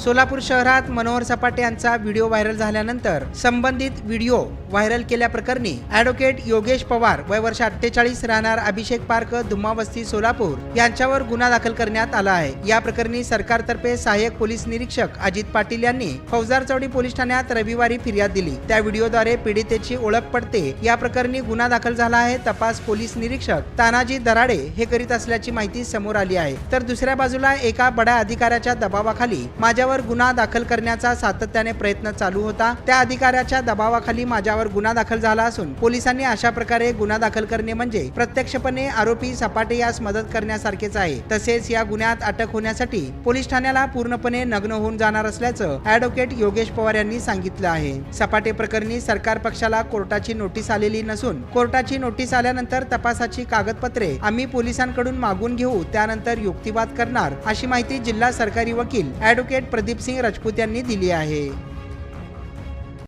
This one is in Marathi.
सोलापूर शहरात मनोहर सपाटे यांचा व्हिडिओ व्हायरल झाल्यानंतर संबंधित व्हिडिओ व्हायरल केल्याप्रकरणी ॲडव्होकेट योगेश पवार वय वर्ष अठ्ठेचाळीस राहणार अभिषेक पार्क दुम्मावस्ती सोलापूर यांच्यावर गुन्हा दाखल करण्यात आला आहे. या प्रकरणी सरकारतर्फे सहाय्यक पोलीस निरीक्षक अजित पाटील यांनी फौजदार चौडी पोलीस ठाण्यात रविवारी फिर्याद दिली. त्या व्हिडिओद्वारे पीडितेची ओळख पडते. या प्रकरणी गुन्हा दाखल झाला आहे. तपास पोलीस निरीक्षक तानाजी दराडे हे करीत असल्याची माहिती समोर आली आहे. तर दुसऱ्या बाजूला एका बड्या अधिकाऱ्याच्या दबावाखाली माझ्यावर गुन्हा दाखल करण्याचा सातत्याने प्रयत्न चालू होता. त्या अधिकाऱ्याच्या दबावाखाली माझ्यावर गुन्हा दाखल झाला असून पोलिसांनी अशा प्रकारे गुन्हा दाखल करणे म्हणजे प्रत्यक्षपणे आरोपी सपाटे यास मदत करण्यासारखेच आहे. तसेच या गुन्ह्यात अटक होण्यासाठी पोलीस ठाण्याला पूर्णपणे नग्न होऊन जाणार असल्याचं ॲडव्होकेट योगेश पवार यांनी सांगितलं आहे. सपाटे प्रकरणी सरकार पक्षाला कोर्टाची नोटीस आलेली नसून कोर्टाची नोटीस आल्यानंतर तपासाची कागदपत्रे आम्ही पोलिसांकडून मागून घेऊ त्यानंतर युक्तिवाद करणार अशी माहिती जिल्हा सरकारी वकील ॲडव्होकेट प्रदीप सिंग राजपूत यांनी दिली आहे.